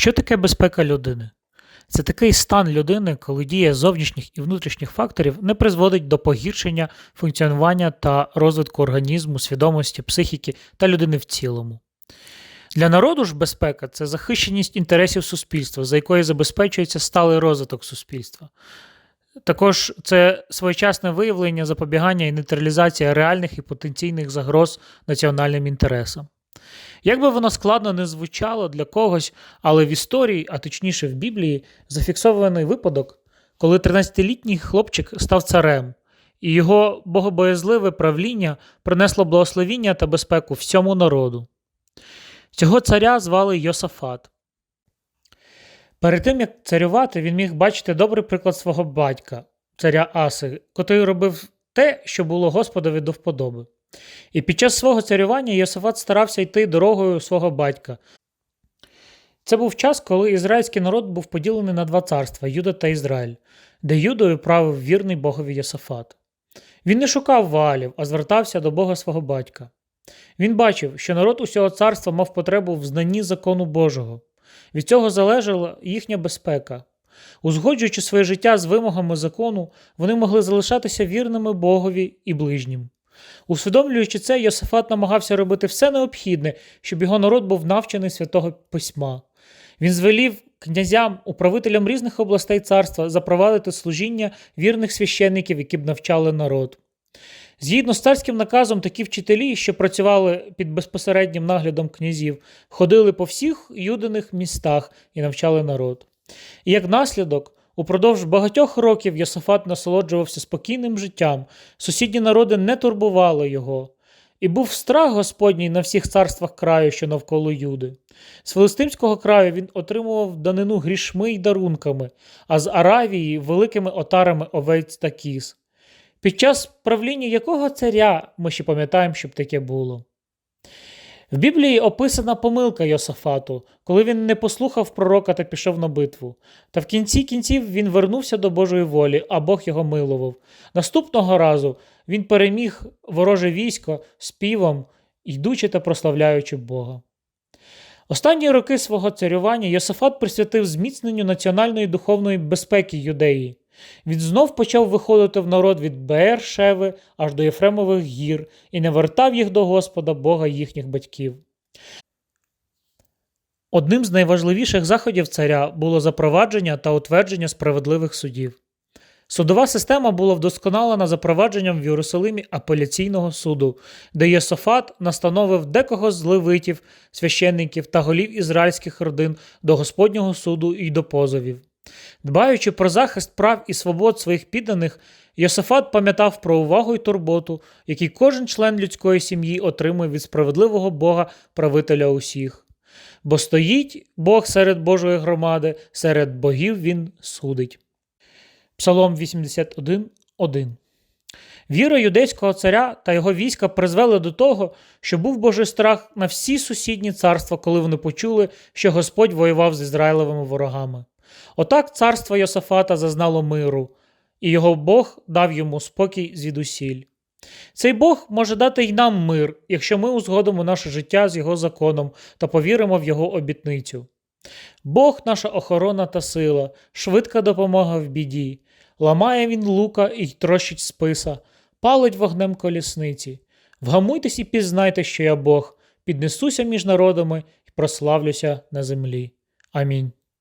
Що таке безпека людини? Це такий стан людини, коли дія зовнішніх і внутрішніх факторів не призводить до погіршення функціонування та розвитку організму, свідомості, психіки та людини в цілому. Для народу ж безпека це захищеність інтересів суспільства, за якою забезпечується сталий розвиток суспільства. Також це своєчасне виявлення, запобігання і нейтралізація реальних і потенційних загроз національним інтересам. Як би воно складно не звучало для когось, але в історії, а точніше в Біблії, зафіксований випадок, коли 13-літній хлопчик став царем, і його богобоязливе правління принесло благословіння та безпеку всьому народу. Цього царя звали Йосафат. Перед тим, як царювати, він міг бачити добрий приклад свого батька, царя Аси, котрий робив те, що було Господові до вподоби. І під час свого царювання Йосафат старався йти дорогою свого батька. Це був час, коли ізраїльський народ був поділений на два царства Юда та Ізраїль, де Юдою правив вірний Богові Йосафат. Він не шукав валів, а звертався до Бога свого батька. Він бачив, що народ усього царства мав потребу в знанні закону Божого. Від цього залежала їхня безпека. Узгоджуючи своє життя з вимогами закону, вони могли залишатися вірними Богові і ближнім. Усвідомлюючи це, Йосифат намагався робити все необхідне, щоб його народ був навчений святого письма. Він звелів князям, управителям різних областей царства запровадити служіння вірних священників, які б навчали народ. Згідно з царським наказом, такі вчителі, що працювали під безпосереднім наглядом князів, ходили по всіх юдиних містах і навчали народ. І як наслідок, упродовж багатьох років Йосафат насолоджувався спокійним життям, сусідні народи не турбували його, і був страх Господній на всіх царствах краю, що навколо Юди. З Филистимського краю він отримував данину грішми й дарунками, а з Аравії великими отарами овець та кіз. Під час правління якого царя ми ще пам'ятаємо, щоб таке було. В Біблії описана помилка Йосафату, коли він не послухав пророка та пішов на битву. Та в кінці кінців він вернувся до Божої волі, а Бог його милував. Наступного разу він переміг вороже військо співом, йдучи та прославляючи Бога. Останні роки свого царювання Йосафат присвятив зміцненню національної духовної безпеки юдеї. Він знов почав виходити в народ від Беер-Шеви аж до Єфремових гір і не вертав їх до Господа Бога їхніх батьків. Одним з найважливіших заходів царя було запровадження та утвердження справедливих судів. Судова система була вдосконалена запровадженням в Єрусалимі апеляційного суду, де Єсофат настановив декого з левитів, священників та голів ізраїльських родин до Господнього суду і до позовів. Дбаючи про захист прав і свобод своїх підданих, Йосифат пам'ятав про увагу і турботу, які кожен член людської сім'ї отримує від справедливого Бога правителя усіх. Бо стоїть Бог серед Божої громади, серед богів Він судить. Псалом 81.1 Віра юдейського царя та його війська призвели до того, що був Божий страх на всі сусідні царства, коли вони почули, що Господь воював з Ізраїлевими ворогами. Отак царство Йосафата зазнало миру, і його Бог дав йому спокій звідусіль. Цей Бог може дати й нам мир, якщо ми узгодимо наше життя з Його законом та повіримо в Його обітницю. Бог наша охорона та сила, швидка допомога в біді, ламає він лука і трощить списа, палить вогнем колісниці. Вгамуйтесь і пізнайте, що я Бог, піднесуся між народами і прославлюся на землі. Амінь.